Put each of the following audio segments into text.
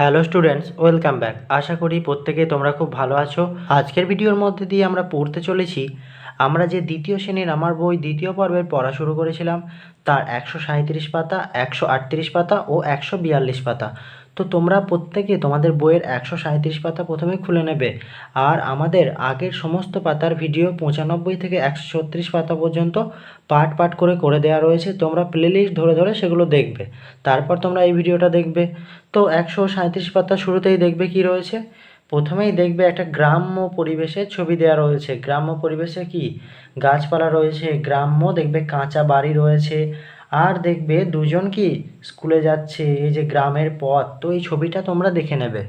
Hello students, welcome back. আশা করি প্রত্যেকে তোমরা খুব ভালো আছো। আজকের ভিডিওর মধ্যে দিয়ে আমরা পড়তে চলেছি, আমরা যে দ্বিতীয় শ্রেণির আমার বই দ্বিতীয় পর্বের পড়া শুরু করেছিলাম, তার একশো সাঁইত্রিশ পাতা, একশো আটত্রিশ পাতা ও একশো বিয়াল্লিশ পাতা। তো তোমরা প্রত্যেকে তোমাদের বইয়ের একশো সাঁইত্রিশ পাতা প্রথমে খুলে নেবে। আর আমাদের আগের সমস্ত পাতার ভিডিও পঁচানব্বই থেকে একশো ছত্রিশ পাতা পর্যন্ত পার্ট পার্ট করে করে দেওয়া রয়েছে। তোমরা প্লেলিস্ট ধরে ধরে সেগুলো দেখবে। তারপর তোমরা এই ভিডিওটা দেখবে। তো একশো সাঁইত্রিশ পাতা শুরুতেই দেখবে কি রয়েছে? প্রথমেই দেখবে একটা গ্রাম্য পরিবেশের ছবি দেওয়া রয়েছে। গ্রাম্য পরিবেশে কি? গাছপালা রয়েছে। গ্রাম্য দেখবে কাঁচা বাড়ি রয়েছে। আর দেখবে দুজন কি স্কুলে যাচ্ছে, এই যে গ্রামের পথ, তো এই ছবিটা তোমরা দেখে নেবে।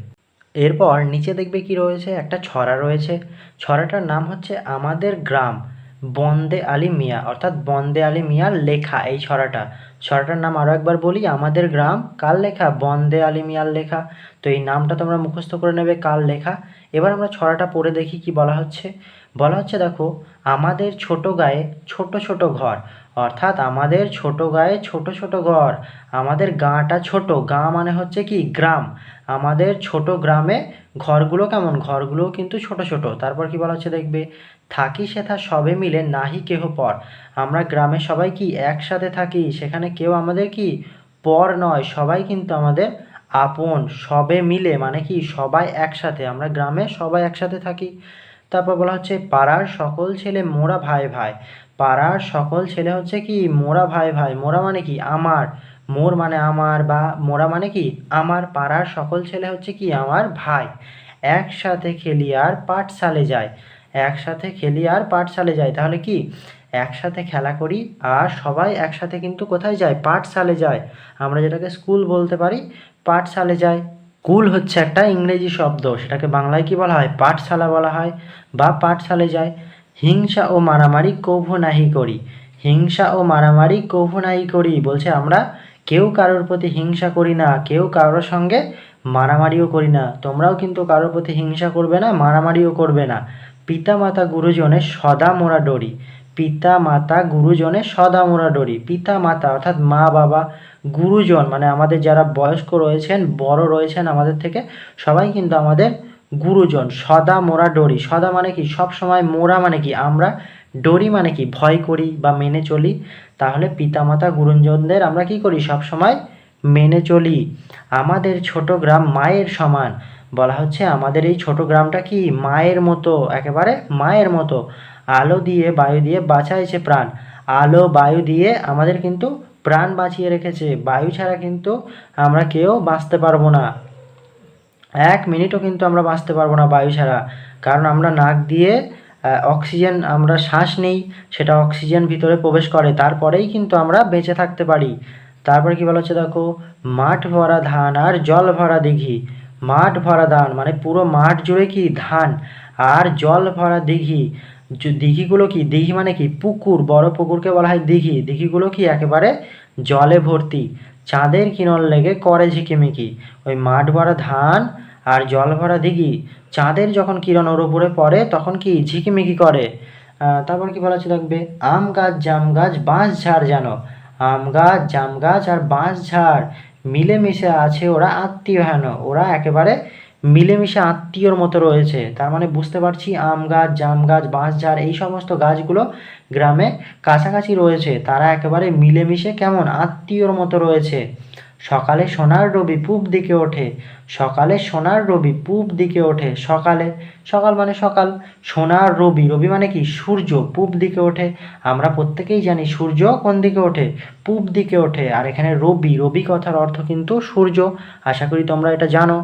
এরপর নিচে দেখবে কি রয়েছে? একটা ছড়া রয়েছে। ছড়াটার নাম হচ্ছে আমাদের গ্রাম, বন্দে আলী মিয়া, অর্থাৎ বন্দে আলী মিয়ার লেখা এই ছড়াটা। ছড়াটার নাম আরও একবার বলি, আমাদের গ্রাম, কার লেখা? বন্দে আলী মিয়ার লেখা। তো এই নামটা তোমরা মুখস্থ করে নেবে, কার লেখা? এবার আমরা ছড়াটা পড়ে দেখি কি বলা হচ্ছে। বলা হচ্ছে, দেখো, আমাদের ছোট গায়ে ছোট ছোট ঘর। অর্থাৎ আমাদের ছোট গায়ে ছোট ছোট ঘর। আমাদের গাঁটা ছোট। গাঁ মানে হচ্ছে কি? গ্রাম। আমাদের ছোট গ্রামে ঘরগুলো কেমন? ঘরগুলো কিন্তু ছোট ছোট। তারপর কি বলা হচ্ছে দেখবে? থাকি সেথা সবে মিলে নাহি কেহ পর। আমরা গ্রামে সবাই কি একসাথে থাকি? সেখানে কেউ আমাদের কি? পর নয়। সবাই কিন্তু আমাদের আপন। সবে মিলে মানে কি? সবাই একসাথে। আমরা গ্রামে সবাই একসাথে থাকি। তারপর বলা হচ্ছে, পাড়ার সকল ছেলে মোরা ভাই ভাই। পাড়ার সকল ছেলে হচ্ছে কি, মোরা ভাই ভাই। মোরা মানে কি, আমার। মোর মানে আমার বা মোরা মানে কি, আমার। পাড়ার সকল ছেলে হচ্ছে কি, আমার ভাই। একসাথে খেলি আর পাঠশালে যায় একসাথে খেলি আর পাঠশালে যায় তাহলে কি, একসাথে খেলা করি আর সবাই একসাথে কিন্তু কোথায় যায়? পাঠশালে যায়। আমরা যেটাকে স্কুল বলতে পারি, পাঠশালে যায় স্কুল হচ্ছে একটা ইংরেজি শব্দ, সেটাকে বাংলায় কি বলা হয়? পাঠশালা বলা হয় বা পাঠশালে যায়। হিংসা ও মারামারি কভু নাহি করি। হিংসা ও মারামারি কভু নাহি করি বলছে আমরা। কেউ কারোর প্রতি হিংসা করি না, কেউ কারোর সঙ্গে মারামারিও করি না। তোমরাও কিন্তু কারোর প্রতি হিংসা করবে না, মারামারিও করবে না। পিতা মাতা গুরুজনের সদা মোরা ডরি। পিতা মাতা গুরুজনের সদা মোরা ডরি পিতা মাতা অর্থাৎ মা, বাবা, গুরুজন মানে আমাদের যারা বয়স্ক রয়েছেন, বড় রয়েছেন আমাদের থেকে, সবাই কিন্তু আমাদের গুরুজন সদা মোরা ডরি সদা মানে কি? সব সময় মোরা মানে কি? আমরা ডরি মানে কি? ভয় করি বা মেনে চলি। তাহলে পিতামাতা গুরুজনদের আমরা কি করি? সব সময় মেনে চলি। আমাদের ছোট গ্রাম মায়ের সমান। বলা হচ্ছে, আমাদের এই ছোট গ্রামটা কি মায়ের মতো, একেবারে মায়ের মতো? আলো দিয়ে, বায়ু দিয়ে বাঁচাইছে প্রাণ। আলো, বায়ু দিয়ে আমাদের কিন্তু প্রাণ বাঁচিয়ে রেখেছে। বায়ু ছাড়া কিন্তু আমরা কেউ বাঁচতে পারব না। এক মিনিটও কিন্তু আমরা বাঁচতে পারব না বায়ু ছাড়া। কারণ আমরা নাক দিয়ে অক্সিজেন, আমরা শ্বাস নেই, সেটা অক্সিজেন ভিতরে প্রবেশ করে। তারপরেই কিন্তু আমরা বেঁচে থাকতে পারি। তারপরে কি বলা হচ্ছে দেখো? মাঠ ভরা ধান আর জল ভরা দিঘি। মাঠ ভরা ধান মানে পুরো মাঠ জুড়ে কি ধান? আর জল ভরা দিঘি দিঘিগুলো কি? দিঘি মানে কি? পুকুর, বড় পুকুরকে বলা হয় দিঘি। দিঘিগুলো কি একেবারে জলে ভর্তি? চাঁদের কিরণ লেগে করে ঝিকিমিকি। ওই মাঠ ভরা ধান আর জল ভরা দিঘি, চাঁদের যখন কিরণ ওর উপরে পড়ে, তখন কি ঝিকিমিকি করে? তারপর কি বলা হচ্ছে দেখবে? আম গাছ, জাম গাছ, বাঁশ ঝাড় যেন আম গাছ, জাম গাছ আর বাঁশ ঝাড়। মিলেমিশে আছে ওরা আত্মীয় হেন ওরা একেবারে মিলেমিশে আত্মীয়র মতো রয়েছে। তার মানে বুঝতে পারছি, আম গাছ, জাম গাছ, বাঁশ ঝাড়, এই সমস্ত গাছগুলো গ্রামে কাছাকাছি রয়েছে। তারা একেবারে মিলেমিশে কেমন? আত্মীয়র মতো রয়েছে। সকালে সোনার রবি পূব দিকে ওঠে, সকালে সোনার রবি পূব দিকে ওঠে, সকালে, সকাল মানে সকাল, সোনার রবি রবি মানে কি? সূর্য পূব দিকে ওঠে, আমরা প্রত্যেকেই জানি সূর্য কোন দিকে ওঠে? পূব দিকে ওঠে, আর এখানে রবি রবি কথার অর্থ কিন্তু সূর্য, আশা করি তোমরা এটা জানো।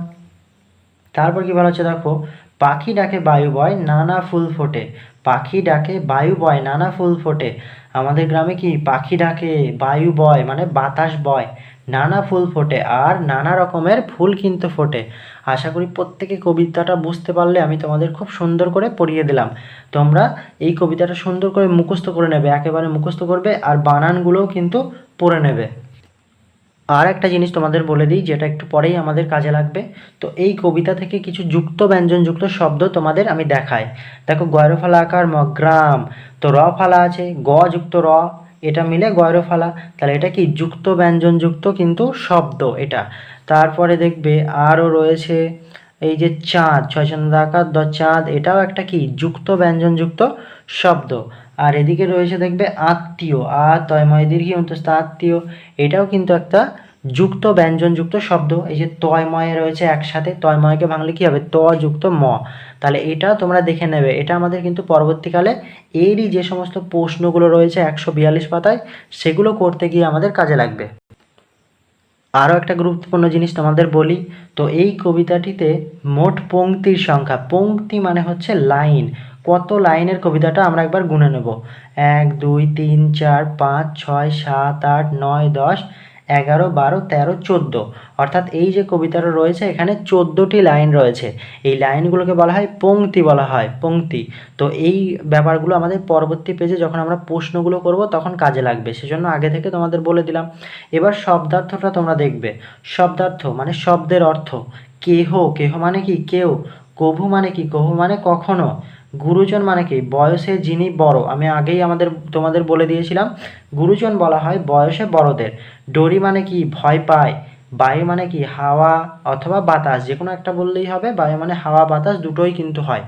তারপর কি বলা হচ্ছে দেখো, পাখি ডাকে বায়ু বয়, নানা ফুল ফোটে, পাখি ডাকে বায়ু বয়, নানা ফুল ফোটে। আমাদের গ্রামে কি? পাখি ডাকে বায়ু বয় মানে বাতাস বয়। নানা ফুল ফোটে, আর নানা রকমের ফুল কিন্তু ফোটে। আশা করি প্রত্যেকে কবিতাটা বুঝতে পারলে আমি তোমাদের খুব সুন্দর করে পড়িয়ে দিলাম। তোমরা এই কবিতাটা সুন্দর করে মুখস্থ করে নেবে, একেবারে মুখস্থ করবে, আর বানানগুলোও কিন্তু পড়ে নেবে। আর একটা জিনিস তোমাদের বলে দিই, যেটা একটু পরেই আমাদের কাজে লাগবে। তো এই কবিতা থেকে কিছু যুক্ত ব্যঞ্জনযুক্ত শব্দ তোমাদের আমি দেখাই। দেখো, গয়রফালা আকার মগ্রাম তো র ফালা আছে, গ যুক্ত র। এটা মিলে গয়রফালা। তাহলে এটা কি যুক্ত ব্যঞ্জনযুক্ত কিন্তু শব্দ এটা। তারপরে দেখবে আরও রয়েছে এই যে চাঁদ ছয় চন্দ্রাকার দ চাঁদ, এটাও একটা কি যুক্ত ব্যঞ্জনযুক্ত শব্দ। আর এদিকে রয়েছে দেখবে আত্মীয় আ তয়ময় দীর্ঘ অন্তস্থ আত্মীয়, এটাও কিন্তু একটা যুক্ত ব্যঞ্জনযুক্ত শব্দ। এই যে তয়ময়ে রয়েছে একসাথে তয়ময়কে ভাঙলে কি হবে? ত যুক্ত ম। তাহলে এটা তোমরা দেখে নেবে। এটা আমাদের কিন্তু পরবর্তীকালে এরই যে সমস্ত প্রশ্নগুলো রয়েছে একশো বিয়াল্লিশ পাতায়, সেগুলো করতে গিয়ে আমাদের কাজে লাগবে। আরও একটা গুরুত্বপূর্ণ জিনিস তোমাদের বলি, তো এই কবিতাটিতে মোট পংক্তির সংখ্যা, পংক্তি মানে হচ্ছে লাইন। কত লাইনের কবিতাটা আমরা একবার গুনে নেব? এক, দুই, তিন, চার, পাঁচ, ছয়, সাত, আট, নয়, দশ এগারো, বারো, তেরো, চোদ্দ। অর্থাৎ এই যে কবিতাটা রয়েছে, এখানে চোদ্দোটি লাইন রয়েছে। এই লাইনগুলোকে বলা হয় পংক্তি বলা হয়, পংক্তি। তো এই ব্যাপারগুলো আমাদের পরবর্তী পেজে যখন আমরা প্রশ্নগুলো করব, তখন কাজে লাগবে। সেজন্য আগে থেকে তোমাদের বলে দিলাম। এবার শব্দার্থটা তোমরা দেখবে। শব্দার্থ মানে শব্দের অর্থ। কেহ কেহ মানে কি? কেউ। কভু মানে কি? কভু মানে কখনো। গুরুজন মানে কি? বয়সে যিনি বড়, আমি আগেই আমাদের, তোমাদের বলে দিয়েছিলাম, গুরুজন বলা হয় বয়সে বড়দের। ডরি মানে কি? ভয় পায়। বায়ু মানে কি? হাওয়া অথবা বাতাস যে কোনো একটা বললেই হবে, বায়ু মানে হাওয়া, বাতাস, দুটোই কিন্তু হয়।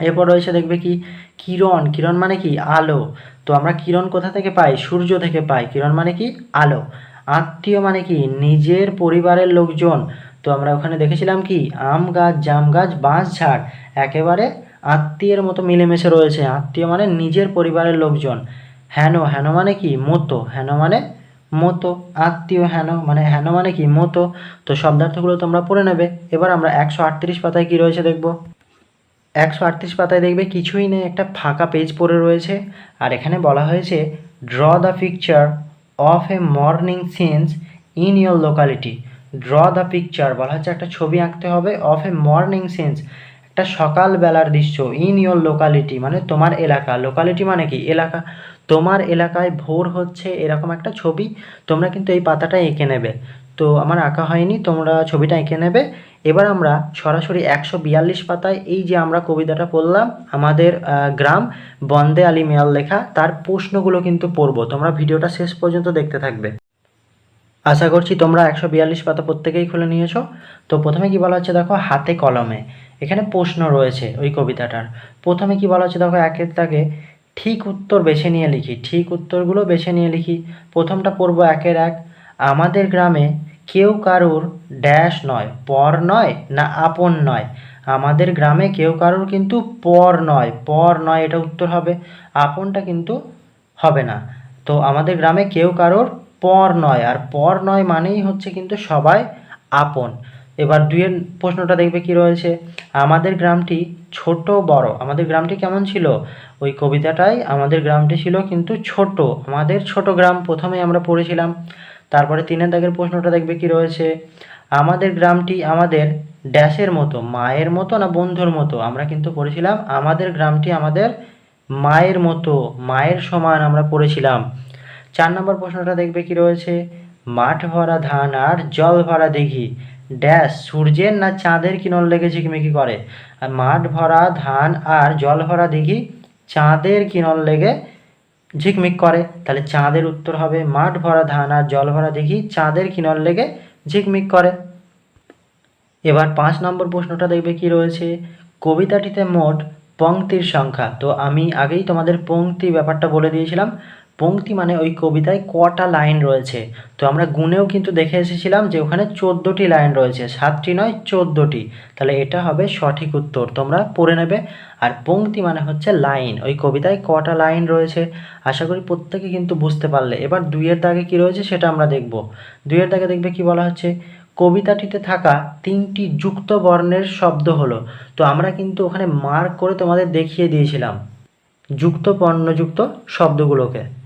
এরপর রয়েছে দেখবে কি? কিরণ। কিরণ মানে কি? আলো। তো আমরা কিরণ কোথা থেকে পাই? সূর্য থেকে পাই। কিরণ মানে কি? আলো। আত্মীয় মানে কি? নিজের পরিবারের লোকজন। তো আমরা ওখানে দেখেছিলাম কি? আম গাছ, জাম গাছ, বাঁশ, ঝাড়। একেবারে আত্মীয়ের মতো মিলেমিশে রয়েছে। আত্মীয় মানে নিজের পরিবারের লোকজন। হেন হেন মানে কি? মতো। হেন মানে মতো। আত্মীয়, হেন মানে হেন মানে কি? মতো। তো শব্দার্থগুলো তোমরা পড়ে নেবে। এবার আমরা একশো আটত্রিশ পাতায় কী রয়েছে দেখব? একশো আটত্রিশ পাতায় দেখবে কিছুই নেই, একটা ফাঁকা পেজ পড়ে রয়েছে। আর এখানে বলা হয়েছে draw the picture of a morning scenes in your locality draw the picture বলা হচ্ছে একটা ছবি আঁকতে হবে অফ এ মর্নিং সিনস একটা সকালবেলার দৃশ্য ইন ইয়োর লোকালিটি মানে তোমার এলাকা। লোকালিটি মানে কি? এলাকা। তোমার এলাকায় ভোর হচ্ছে এরকম একটা ছবি, তোমরা কিন্তু এই পাতাটা এঁকে নেবে। তো আমার আঁকা হয়নি, তোমরা ছবিটা এঁকে নেবে। এবার আমরা সরাসরি একশো বিয়াল্লিশ পাতায় এই যে আমরা কবিতাটা পড়লাম, আমাদের গ্রাম বন্দে আলী মেয়াল লেখা, তার প্রশ্নগুলো কিন্তু পড়ব। তোমরা ভিডিওটা শেষ পর্যন্ত দেখতে থাকবে। আশা করছি তোমরা একশো বিয়াল্লিশ পাতা প্রত্যেকেই খুলে নিয়েছো। তো প্রথমে কি বলা হচ্ছে দেখো? হাতে কলমে। এখানে প্রশ্ন রয়েছে ওই কবিতাটার। প্রথমে কি বলা হচ্ছে? দেখো, একের তাকে ঠিক উত্তর বেছে নিয়ে লিখি। ঠিক উত্তরগুলো বেছে নিয়ে লিখি। প্রথমটা পড়ব একের এক। আমাদের গ্রামে কেউ কারুর ড্যাশ নয়, পর নয় না আপন নয়। আমাদের গ্রামে কেউ কারুর কিন্তু পর নয় পর নয় এটা উত্তর হবে। আপনটা কিন্তু হবে না। তো আমাদের গ্রামে কেউ কারোর পর নয়, আর পর নয় মানেই হচ্ছে কিন্তু সবাই আপন। এবার দুইয়ের প্রশ্নটা দেখবে কি রয়েছে। আমাদের গ্রামটি ছোট, বড়। আমাদের গ্রামটি কেমন ছিল? ওই কবিতাটাই আমাদের গ্রামটি ছিল কিন্তু ছোট। আমাদের ছোট গ্রাম প্রথমে আমরা পড়েছিলাম। তারপরে তিনের দাগের প্রশ্নটা দেখবে কি রয়েছে? আমাদের গ্রামটি আমাদের ড্যাশের মতো, মায়ের মতো না বন্ধুর মতো? আমরা কিন্তু পড়েছিলাম, আমাদের গ্রামটি আমাদের মায়ের মতো, মায়ের সমান আমরা পড়েছিলাম। চার নম্বর প্রশ্নটা দেখবে কি রয়েছে? মাঠ ভরা ধান আর জল ভরা দিঘি। ড্যাশ, সূর্যের না চাঁদের কিরণ লেগে ঝিকমিকি করে? আর মাঠ ভরা ধান আর জল ভরা দিঘি চাঁদের কিরণ লেগে ঝিকমিক করে। তাহলে চাঁদের উত্তর হবে মাঠ ভরা ধান আর জল ভরা দিঘি চাঁদের কিরণ লেগে ঝিকমিক করে। এবার পাঁচ নম্বর প্রশ্নটা দেখবে কি রয়েছে? কবিতাটিতে মোট পংক্তির সংখ্যা। তো আমি আগেই তোমাদের পংক্তি ব্যাপারটা বলে দিয়েছিলাম। পংক্তি মানে ওই কবিতায় কটা লাইন রয়েছে। তো আমরা গুণেও কিন্তু দেখে এসেছিলাম যে ওখানে চোদ্দোটি লাইন রয়েছে। সাতটি নয়, চোদ্দোটি। তাহলে এটা হবে সঠিক উত্তর। তোমরা পড়ে নেবে। আর পংক্তি মানে হচ্ছে লাইন। ওই কবিতায় কটা লাইন রয়েছে, আশা করি প্রত্যেকে কিন্তু বুঝতে পারলে। এবার দুইয়ের দাগে কি রয়েছে সেটা আমরা দেখব। দুইয়ের দাগে দেখবে কি বলা হচ্ছে? কবিতাটিতে থাকা তিনটি যুক্ত বর্ণের শব্দ হলো। তো আমরা কিন্তু ওখানে মার্ক করে তোমাদের দেখিয়ে দিয়েছিলাম। যুক্ত, বর্ণযুক্ত শব্দগুলোকে।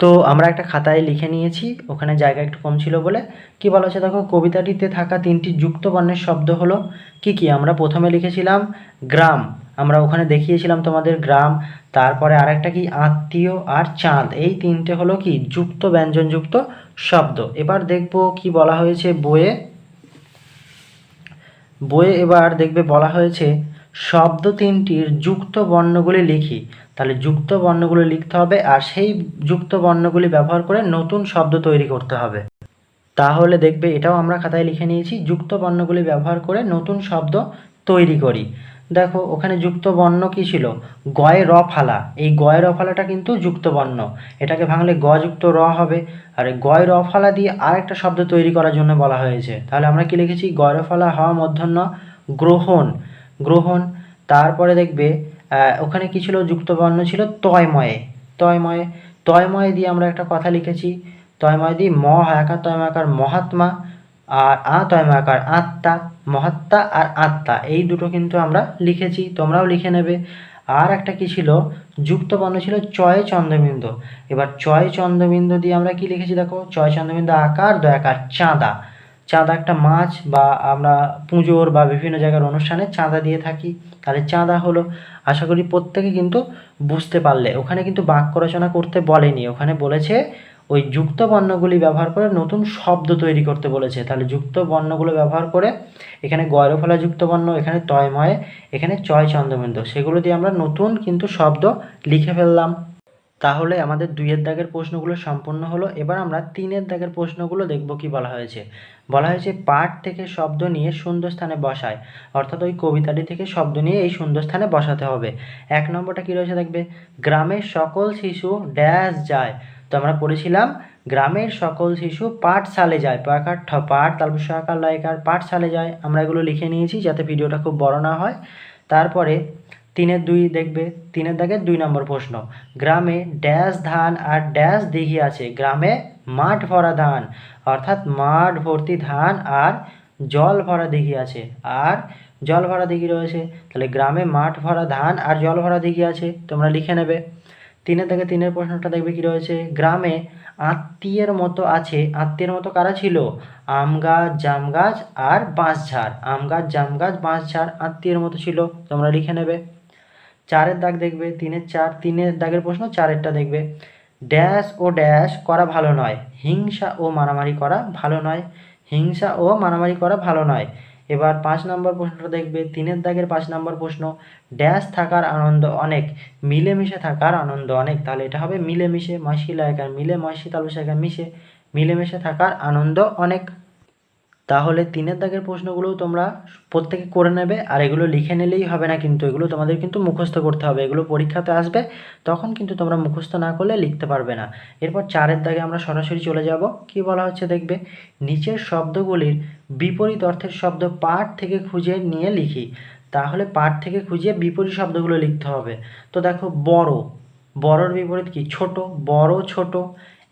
তো আমরা একটা খাতায় লিখে নিয়েছি, ওখানে জায়গা একটু কম ছিল বলে। কি বলা হচ্ছে দেখো, কবিতাটিতে থাকা তিনটি যুক্ত বর্ণের শব্দ হলো কি কি? আমরা প্রথমে লিখেছিলাম গ্রাম, আমরা ওখানে দেখিয়েছিলাম তোমাদের গ্রাম, তারপরে আরেকটা কি? আত্মীয় আর চাঁদ, এই তিনটে হলো কি? যুক্ত, ব্যঞ্জনযুক্ত শব্দ। এবার দেখব কি বলা হয়েছে বইয়ে। বইয়ে এবার দেখবে বলা হয়েছে, শব্দ তিনটির যুক্ত বর্ণগুলি লিখি। তাহলে যুক্ত বর্ণগুলো লিখতে হবে আর সেই যুক্ত বর্ণগুলি ব্যবহার করে নতুন শব্দ তৈরি করতে হবে। তাহলে দেখবে এটাও আমরা খাতায় লিখে নিয়েছি, যুক্ত বর্ণগুলি ব্যবহার করে নতুন শব্দ তৈরি করি। দেখো, ওখানে যুক্ত বর্ণ কী ছিল? গয় র ফালা। এই গয় র ফালাটা কিন্তু যুক্ত বর্ণ। এটাকে ভাঙলে গ যুক্ত র হবে। আর গয় র ফালা দিয়ে আরেকটা শব্দ তৈরি করার জন্য বলা হয়েছে। তাহলে আমরা কি লিখেছি? গয় র ফালা হওয়া মধ্যাহ্ন, গ্রহণ। গ্রহণ, তারপরে দেখবে ওখানে কি ছিল? যুক্ত বর্ণ ছিল তয়ময়ে। তয়ময়ে, তয়ময় দিয়ে আমরা একটা কথা লিখেছি। তয়ময় দিয়ে ম হায়াকার তয়মাকার মহাত্মা, আর আ তয়মাকার আত্মা, মহাত্মা আর আত্মা। এই দুটো কিন্তু আমরা লিখেছি, তোমরাও লিখে নেবে। আর একটা কি ছিল? যুক্ত বর্ণ ছিল চয় চন্দ্রবিন্দু। এবার চয় চন্দ্রবিন্দু দিয়ে আমরা কি লিখেছি দেখো? চয় চন্দ্রবিন্দু আকার, দয়াকার চাঁদা। চাঁদা একটা মাছ বা আমরা পুজোর বা বিভিন্ন জায়গার অনুষ্ঠানে চাঁদা দিয়ে থাকি। তাহলে চাঁদা হলো, আশা করি প্রত্যেকে কিন্তু বুঝতে পারলে। ওখানে কিন্তু বাক্য রচনা করতে বলেনি। ওখানে বলেছে, ওই যুক্ত বর্ণগুলি ব্যবহার করে নতুন শব্দ তৈরি করতে বলেছে। তাহলে যুক্ত বর্ণগুলো ব্যবহার করে, এখানে গয়রফলা যুক্ত বর্ণ, এখানে তয়ময়, এখানে চয় চন্দ্রবিন্দু সেগুলো দিয়ে আমরা নতুন কিন্তু শব্দ লিখে ফেললাম। তাহলে আমাদের দুইয়ের দাগের প্রশ্নগুলো সম্পূর্ণ হলো। এবার আমরা তিনের দাগের প্রশ্নগুলো দেখব কি বলা হয়েছে। বলা হয়েছে, পাঠ থেকে শব্দ নিয়ে সুন্দর স্থানে বসায়। অর্থাৎ ওই কবিতাটি থেকে শব্দ নিয়ে এই সুন্দর স্থানে বসাতে হবে। এক নম্বরটা কী রয়েছে দেখবে? গ্রামের সকল শিশু ড্যাশ যায়। তো আমরা পড়েছিলাম, গ্রামের সকল শিশু পাঠশালে যায়। পাকার ঠ পাঠ তারপর সকার লায়কার পাঠশালে যায়। আমরা এগুলো লিখে নিয়েছি যাতে ভিডিওটা খুব বড় না হয়। তারপরে তিনের দুই দেখবে, তিনের দাগের দুই নম্বর প্রশ্ন। গ্রামে ড্যাশ ধান আর ড্যাশ দিঘি আছে। গ্রামে মাঠ ভরা ধান, অর্থাৎ মাঠ ভর্তি ধান আর জল ভরা দিঘি আছে। আর জল ভরা দিঘি রয়েছে, তাহলে গ্রামে মাঠ ভরা ধান আর জল ভরা দিঘি আছে, তোমরা লিখে নেবে। তিনের থেকে তিনের প্রশ্নটা দেখবে কি রয়েছে? গ্রামে আত্মীয়ের মতো আছে। আত্মীয়ের মতো কারা ছিল? আম গাছ, জাম গাছ আর বাঁশঝাড়। আম গাছ, জাম গাছ, বাঁশঝাড় আত্মীয়ের মতো ছিল, তোমরা লিখে নেবে। চারের দাগ দেখবে, তিনের চার, তিনের দাগের প্রশ্ন, চারেরটা দেখবে। ড্যাশ ও ড্যাশ করা ভালো নয়। হিংসা ও মারামারি করা ভালো নয়। হিংসা ও মারামারি করা ভালো নয়। এবার পাঁচ নম্বর প্রশ্নটা দেখবে, তিনের দাগের পাঁচ নম্বর প্রশ্ন, ড্যাশ থাকার আনন্দ অনেক, মিলেমিশে থাকার আনন্দ অনেক। তাহলে এটা হবে মিলেমিশে মাসি লায়কার মিলে মাসি তালুসাকার মিশে, মিলেমিশে থাকার আনন্দ অনেক। তাহলে তিনের দাগের প্রশ্নগুলোও তোমরা প্রত্যেকে করে নেবে, আর এগুলো লিখে নিলেই হবে না কিন্তু, এগুলো তোমাদের কিন্তু মুখস্থ করতে হবে, এগুলো পরীক্ষাতে আসবে, তখন কিন্তু তোমরা মুখস্থ না করলে লিখতে পারবে না। এরপর চারের দাগে আমরা সরাসরি চলে যাব, কি বলা হচ্ছে দেখবে? নিচের শব্দগুলির বিপরীত অর্থের শব্দ পাঠ থেকে খুঁজে নিয়ে লিখি, তাহলে পাঠ থেকে খুঁজে বিপরীত শব্দগুলো লিখতে হবে। তো দেখো বড়, বড়র বিপরীত কি? ছোট, বড়, ছোট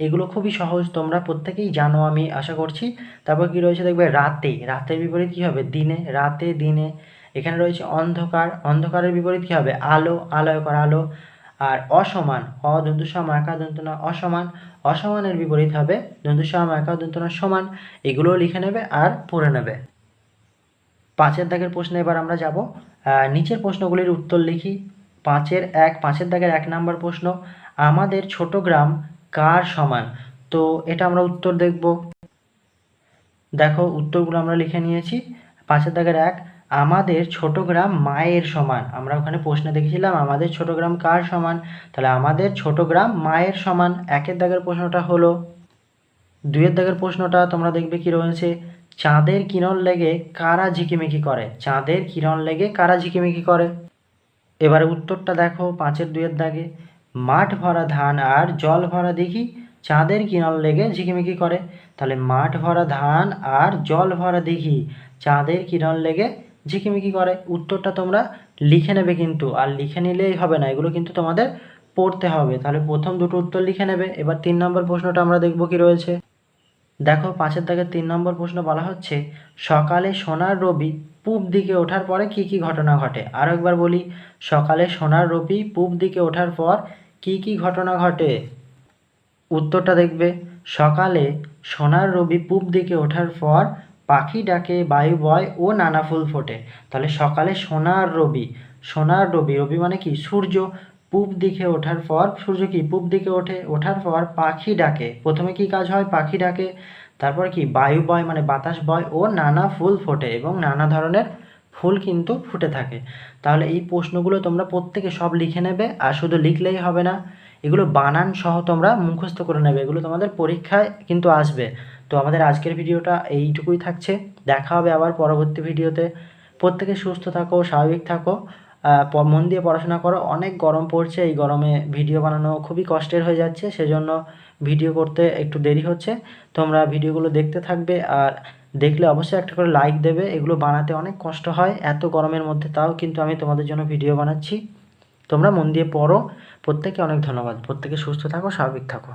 এগুলো খুবই সহজ, তোমরা প্রত্যেকেই জানো আমি আশা করছি। তারপর কি রয়েছে দেখবে? রাতে, রাতের বিপরীত কি হবে? দিনে, রাতে, দিনে। এখানে রয়েছে অন্ধকার, অন্ধকারের বিপরীত কি হবে? আলো, আলয়কর আলো। আর অসমান অ একা দন্তনা অসমান। অসমানের বিপরীত হবে দন্তুসাম একা দন্তনা সমান। এগুলো লিখে নেবে আর পড়ে নেবে। পাঁচের দাগের প্রশ্নে এবার আমরা যাব। নিচের প্রশ্নগুলির উত্তর লিখি। পাঁচের এক, পাঁচের দাগের এক নম্বর প্রশ্ন, আমাদের ছোট গ্রাম কার সমান? তো এটা আমরা উত্তর দেখব। দেখো, উত্তরগুলো আমরা লিখে নিয়েছি। পাঁচের দাগের এক, আমাদের ছোট গ্রাম মায়ের সমান। আমরা ওখানে প্রশ্নে দেখেছিলাম, আমাদের ছোট গ্রাম কার সমান? তাহলে আমাদের ছোট গ্রাম মায়ের সমান। একের দাগের প্রশ্নটা হলো, দুইয়ের দাগের প্রশ্নটা তোমরা দেখবে কি রয়েছে? চাঁদের কিরণ লেগে কারা ঝিকিমিকি করে? চাঁদের কিরণ লেগে কারা ঝিকিমিকি করে? এবারে উত্তরটা দেখো, পাঁচের দুইয়ের দাগে। মাঠ ভরা ধান আর জল ভরা দিঘি চাঁদের কিরণ লেগে ঝিকিমিকি করে। তাহলে মাঠ ভরা ধান আর জল ভরা দিঘি চাঁদের কিরণ লেগে ঝিকিমিকি করে। উত্তরটা তোমরা লিখে নেবে কিন্তু, আর লিখে নিলেই হবে না, এগুলো কিন্তু তোমাদের পড়তে হবে। তাহলে প্রথম দুটো উত্তর লিখে নেবে, এবার তিন নম্বর প্রশ্নটা আমরা দেখব কি রয়েছে। দেখো, পাঁচের দাগে তিন নম্বর প্রশ্ন বলা হচ্ছে, সকালে সোনার রবি পূব দিকে ওঠার পরে কি কি ঘটনা ঘটে? আরও একবার বলি, সকালে সোনার রবি পূব দিকে ওঠার পর কি কি ঘটনা ঘটে? উত্তরটা দেখবে, সকালে সোনার রবি পূব দিকে ওঠার পর পাখি ডাকে বায়ু বয় ও নানা ফুল ফোটে। তাহলে সকালে সোনার রবি সোনার রবি রবি মানে কি? সূর্য পূব দিকে ওঠার পর, সূর্য কি? পূব দিকে ওঠে, ওঠার পর পাখি ডাকে। প্রথমে কি কাজ হয়? পাখি ডাকে। তারপর কি? বায়ু বয় মানে বাতাস বয় ও নানা ফুল ফোটে এবং নানা ধরনের ফুল কিন্তু ফুটে থাকে। তাহলে এই প্রশ্নগুলো তোমরা প্রত্যেকে সব লিখে নেবে আর শুধু লিখলেই হবে না, এগুলো বানান সহ তোমরা মুখস্থ করে নেবে। এগুলো তোমাদের পরীক্ষায় কিন্তু আসবে। তো আমাদের আজকের ভিডিওটা এইটুকুই থাকছে। দেখা হবে আবার পরবর্তী ভিডিওতে। প্রত্যেকে সুস্থ থাকো, স্বাভাবিক থাকো। মন দিয়ে পড়াশোনা করো। অনেক গরম পড়ছে, এই গরমে ভিডিও বানানো খুবই কষ্টের হয়ে যাচ্ছে, সেজন্য ভিডিও করতে একটু দেরি হচ্ছে। তোমরা ভিডিওগুলো দেখতে থাকবে আর দেখলে অবশ্যই একটা করে লাইক দেবে। এগুলো বানাতে অনেক কষ্ট হয়, এত গরমের মধ্যে তাও কিন্তু আমি তোমাদের জন্য ভিডিও বানাচ্ছি। তোমরা মন দিয়ে পড়ো। প্রত্যেকে অনেক ধন্যবাদ। প্রত্যেকে সুস্থ থাকো, স্বাভাবিক থাকো।